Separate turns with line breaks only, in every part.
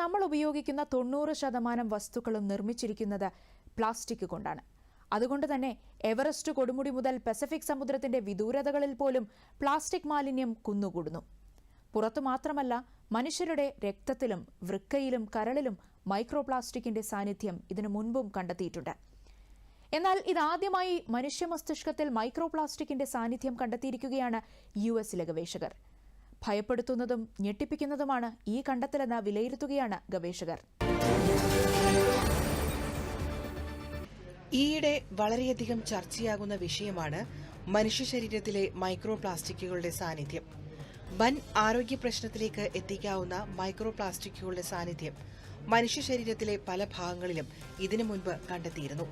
നമ്മൾ ഉപയോഗിക്കുന്ന തൊണ്ണൂറ് ശതമാനം വസ്തുക്കളും നിർമ്മിച്ചിരിക്കുന്നത് പ്ലാസ്റ്റിക് കൊണ്ടാണ്. അതുകൊണ്ട് തന്നെ എവറസ്റ്റ് കൊടുമുടി മുതൽ പസഫിക് സമുദ്രത്തിന്റെ വിദൂരതകളിൽ പോലും പ്ലാസ്റ്റിക് മാലിന്യം കുന്നുകൂടുന്നു. പുറത്തു മാത്രമല്ല മനുഷ്യരുടെ രക്തത്തിലും വൃക്കയിലും കരളിലും മൈക്രോപ്ലാസ്റ്റിക്കിന്റെ സാന്നിധ്യം ഇതിനു മുൻപും കണ്ടെത്തിയിട്ടുണ്ട്. എന്നാൽ ഇതാദ്യമായി മനുഷ്യ മസ്തിഷ്കത്തിൽ മൈക്രോപ്ലാസ്റ്റിക്കിന്റെ സാന്നിധ്യം കണ്ടെത്തിയിരിക്കുകയാണ് യു എസിലെ ഗവേഷകർ ഭയപ്പെടുത്തുന്നതും ഞെട്ടിപ്പിക്കുന്നതുമാണ് ഈ കണ്ടെത്തലെന്ന് വിലയിരുത്തുകയാണ് ഗവേഷകർ.
ഈയിടെ വളരെയധികം ചർച്ചയാകുന്ന വിഷയമാണ് മനുഷ്യ ശരീരത്തിലെ മൈക്രോ പ്ലാസ്റ്റിക്കുകളുടെ സാന്നിധ്യം. വൻ ആരോഗ്യ പ്രശ്നത്തിലേക്ക് എത്തിക്കാവുന്ന മൈക്രോ പ്ലാസ്റ്റിക്കുകളുടെ സാന്നിധ്യം മനുഷ്യ ശരീരത്തിലെ പല ഭാഗങ്ങളിലും ഇതിനു മുൻപ് കണ്ടെത്തിയിരുന്നു.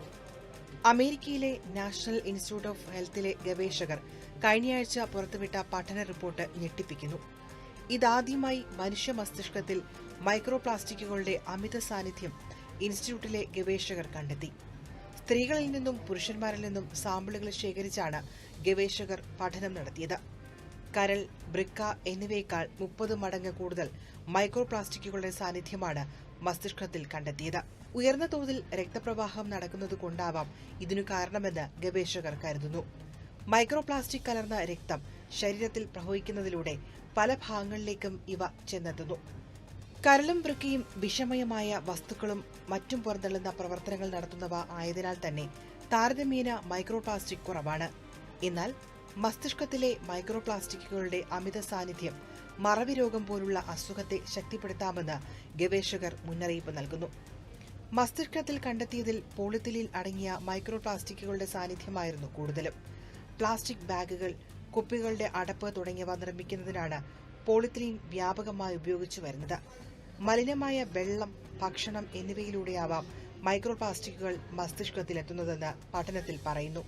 അമേരിക്കയിലെ നാഷണൽ ഇൻസ്റ്റിറ്റ്യൂട്ട് ഓഫ് ഹെൽത്തിലെ ഗവേഷകർ കഴിഞ്ഞയാഴ്ച പുറത്തുവിട്ട പഠന റിപ്പോർട്ട് ഞെട്ടിപ്പിക്കുന്നു. ഇതാദ്യമായി മനുഷ്യ മസ്തിഷ്കത്തിൽ മൈക്രോപ്ലാസ്റ്റിക്കുകളുടെ അമിത സാന്നിധ്യം ഇൻസ്റ്റിറ്റ്യൂട്ടിലെ ഗവേഷകർ കണ്ടെത്തി. സ്ത്രീകളിൽ നിന്നും പുരുഷന്മാരിൽ നിന്നും സാമ്പിളുകൾ ശേഖരിച്ചാണ് ഗവേഷകർ പഠനം നടത്തിയത്. കരൾ ബ്രിക്ക എന്നിവയേക്കാൾ മുപ്പത് മടങ്ങ് കൂടുതൽ മൈക്രോപ്ലാസ്റ്റിക്കുകളുടെ സാന്നിധ്യമാണ് മസ്തിഷ്കത്തിൽ കണ്ടെത്തിയത്. ഉയർന്ന തോതിൽ രക്തപ്രവാഹം നടക്കുന്നത് കൊണ്ടാവാം ഇതിനു കാരണമെന്ന് ഗവേഷകർ കരുതുന്നു. മൈക്രോ പ്ലാസ്റ്റിക് കലർന്ന രക്തം ശരീരത്തിൽ പ്രവഹിക്കുന്നതിലൂടെ പല ഭാഗങ്ങളിലേക്കും ഇവ ചെന്നെത്തുന്നു. കരളും വൃക്കയും വിഷമയമായ വസ്തുക്കളും മറ്റും പുറന്തള്ളുന്ന പ്രവർത്തനങ്ങൾ നടത്തുന്നവ ആയതിനാൽ തന്നെ താരതമ്യേന മൈക്രോപ്ലാസ്റ്റിക് കുറവാണ്. എന്നാൽ മസ്തിഷ്കത്തിലെ മൈക്രോപ്ലാസ്റ്റിക്കുകളുടെ അമിത സാന്നിധ്യം മറവി രോഗം പോലുള്ള അസുഖത്തെ ശക്തിപ്പെടുത്താമെന്ന് ഗവേഷകർ മുന്നറിയിപ്പ് നൽകുന്നു. മസ്തിഷ്കത്തിൽ കണ്ടെത്തിയതിൽ പോളിത്തിലിൽ അടങ്ങിയ മൈക്രോപ്ലാസ്റ്റിക്കുകളുടെ സാന്നിധ്യമായിരുന്നു കൂടുതലും. പ്ലാസ്റ്റിക് ബാഗുകൾ കുപ്പികളുടെ അടപ്പ് തുടങ്ങിയവ നിർമ്മിക്കുന്നതിനാണ് പോളിത്തീൻ വ്യാപകമായി ഉപയോഗിച്ചു വരുന്നത്. മലിനമായ വെള്ളം ഭക്ഷണം എന്നിവയിലൂടെയാവാം മൈക്രോ പ്ലാസ്റ്റിക്കുകൾ മസ്തിഷ്കത്തിലെത്തുന്നതെന്ന് പഠനത്തിൽ പറയുന്നു.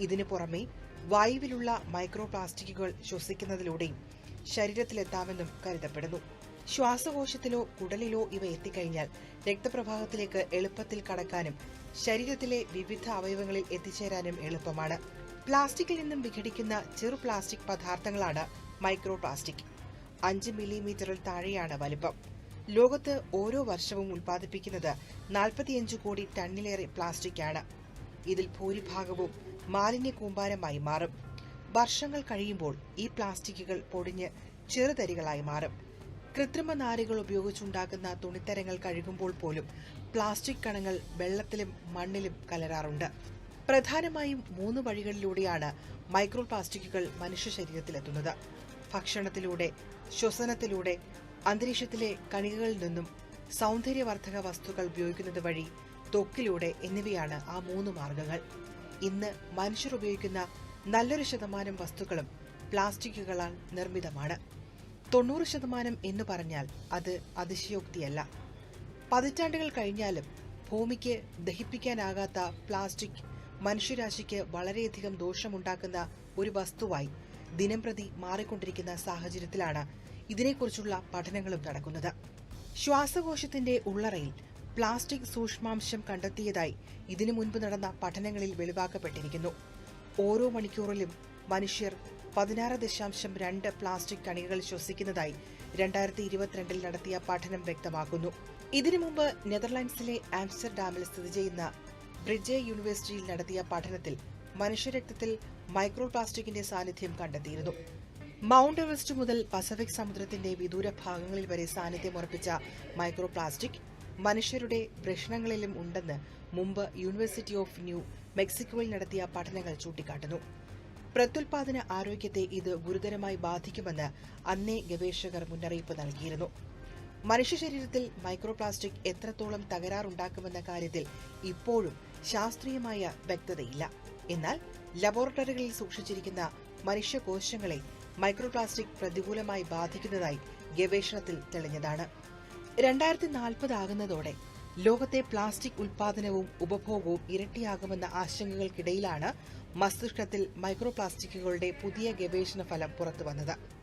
ഇതിനു പുറമെ വായുവിലുള്ള മൈക്രോ പ്ലാസ്റ്റിക്കുകൾ ശ്വസിക്കുന്നതിലൂടെയും ശരീരത്തിലെത്താമെന്നും കരുതപ്പെടുന്നു. ശ്വാസകോശത്തിലോ കുടലിലോ ഇവ എത്തിക്കഴിഞ്ഞാൽ രക്തപ്രവാഹത്തിലേക്ക് എളുപ്പത്തിൽ കടക്കാനും ശരീരത്തിലെ വിവിധ അവയവങ്ങളിൽ എത്തിച്ചേരാനും എളുപ്പമാണ്. പ്ലാസ്റ്റിക്കിൽ നിന്നും വിഘടിക്കുന്ന ചെറു പ്ലാസ്റ്റിക് പദാർത്ഥങ്ങളാണ് മൈക്രോ പ്ലാസ്റ്റിക് അഞ്ച് മില്ലിമീറ്ററിൽ താഴെയാണ് വലുപ്പം. ലോകത്ത് ഓരോ വർഷവും ഉൽപ്പാദിപ്പിക്കുന്നത് നാൽപ്പത്തിയഞ്ച് കോടി ടണ്ണിലേറെ പ്ലാസ്റ്റിക്കാണ്. ഇതിൽ ഭൂരിഭാഗവും മാലിന്യ കൂമ്പാരമായി മാറും. വർഷങ്ങൾ കഴിയുമ്പോൾ ഈ പ്ലാസ്റ്റിക്കുകൾ പൊടിഞ്ഞ് ചെറുതരികളായി മാറും. കൃത്രിമ നാരുകൾ ഉപയോഗിച്ചുണ്ടാക്കുന്ന തുണിത്തരങ്ങൾ കഴുകുമ്പോൾ പോലും പ്ലാസ്റ്റിക് കണങ്ങൾ വെള്ളത്തിലും മണ്ണിലും കലരാറുണ്ട്. പ്രധാനമായും മൂന്ന് വഴികളിലൂടെയാണ് മൈക്രോ പ്ലാസ്റ്റിക്കുകൾ മനുഷ്യ ശരീരത്തിലെത്തുന്നത്. ഭക്ഷണത്തിലൂടെ ശ്വസനത്തിലൂടെ അന്തരീക്ഷത്തിലെ കണികകളിൽ നിന്നും സൗന്ദര്യവർദ്ധക വസ്തുക്കൾ ഉപയോഗിക്കുന്നത് വഴി ത്വക്കിലൂടെ എന്നിവയാണ് ആ മൂന്ന് മാർഗങ്ങൾ. ഇന്ന് മനുഷ്യർ ഉപയോഗിക്കുന്ന നല്ലൊരു ശതമാനം വസ്തുക്കളും പ്ലാസ്റ്റിക്കുകളാൽ നിർമ്മിതമാണ്. തൊണ്ണൂറ് ശതമാനം എന്ന് പറഞ്ഞാൽ അത് അതിശയോക്തിയല്ല. പതിറ്റാണ്ടുകൾ കഴിഞ്ഞാലും ഭൂമിക്ക് ദഹിപ്പിക്കാനാകാത്ത പ്ലാസ്റ്റിക് മനുഷ്യരാശിക്ക് വളരെയധികം ദോഷമുണ്ടാക്കുന്ന ഒരു വസ്തുവായി ദിനംപ്രതി മാറിക്കൊണ്ടിരിക്കുന്ന സാഹചര്യത്തിലാണ് ഇതിനെക്കുറിച്ചുള്ള പഠനങ്ങളും നടക്കുന്നത്. ശ്വാസകോശത്തിന്റെ ഉള്ളറയിൽ പ്ലാസ്റ്റിക് സൂക്ഷ്മാംശം കണ്ടെത്തിയതായി ഇതിനു മുൻപ് നടന്ന പഠനങ്ങളിൽ വെളിവാക്കപ്പെട്ടിരിക്കുന്നു. ഓരോ മണിക്കൂറിലും മനുഷ്യർ പതിനാറ് ദശാംശം രണ്ട് പ്ലാസ്റ്റിക് കണികകൾ ശ്വസിക്കുന്നതായി രണ്ടായിരത്തി ഇരുപത്തിരണ്ടിൽ നടത്തിയ പഠനം വ്യക്തമാക്കുന്നു. ഇതിനു മുമ്പ് നെതർലാൻഡ്സിലെ ആംസ്റ്റർഡാമിൽ സ്ഥിതി ചെയ്യുന്ന ബ്രിഡ്ജെ യൂണിവേഴ്സിറ്റിയിൽ നടത്തിയ പഠനത്തിൽ മനുഷ്യരക്തത്തിൽ മൈക്രോ പ്ലാസ്റ്റിക്കിന്റെ സാന്നിധ്യം കണ്ടെത്തിയിരുന്നു. മൗണ്ട് എവറസ്റ്റ് മുതൽ പസഫിക് സമുദ്രത്തിന്റെ വിദൂര ഭാഗങ്ങളിൽ വരെ സാന്നിധ്യം ഉറപ്പിച്ച മൈക്രോ പ്ലാസ്റ്റിക് മനുഷ്യരുടെ പ്രശ്നങ്ങളിലും ഉണ്ടെന്ന് മുമ്പ് യൂണിവേഴ്സിറ്റി ഓഫ് ന്യൂ മെക്സിക്കോയിൽ നടത്തിയ പഠനങ്ങൾ ചൂണ്ടിക്കാട്ടുന്നു. പ്രത്യുൽപാദന ആരോഗ്യത്തെ ഇത് ഗുരുതരമായി ബാധിക്കുമെന്ന് അന്നേ ഗവേഷകർ മുന്നറിയിപ്പ് നൽകിയിരുന്നു. മനുഷ്യ ശരീരത്തിൽ മൈക്രോ പ്ലാസ്റ്റിക് എത്രത്തോളം തകരാറുണ്ടാക്കുമെന്ന കാര്യത്തിൽ ഇപ്പോഴും ശാസ്ത്രീയമായ വ്യക്തതയില്ല. എന്നാൽ ലബോറട്ടറികളിൽ സൂക്ഷിച്ചിരിക്കുന്ന മനുഷ്യകോശങ്ങളെ മൈക്രോ പ്ലാസ്റ്റിക് പ്രതികൂലമായി ബാധിക്കുന്നതായി ഗവേഷണത്തിൽ തെളിഞ്ഞതാണ്. രണ്ടായിരത്തി നാൽപ്പതാകുന്നതോടെ ലോകത്തെ പ്ലാസ്റ്റിക് ഉൽപാദനവും ഉപഭോഗവും ഇരട്ടിയാകുമെന്ന ആശങ്കകൾക്കിടയിലാണ് മസ്തിഷ്കത്തിൽ മൈക്രോ പ്ലാസ്റ്റിക്കുകളുടെ പുതിയ ഗവേഷണ ഫലം പുറത്തുവന്നത്.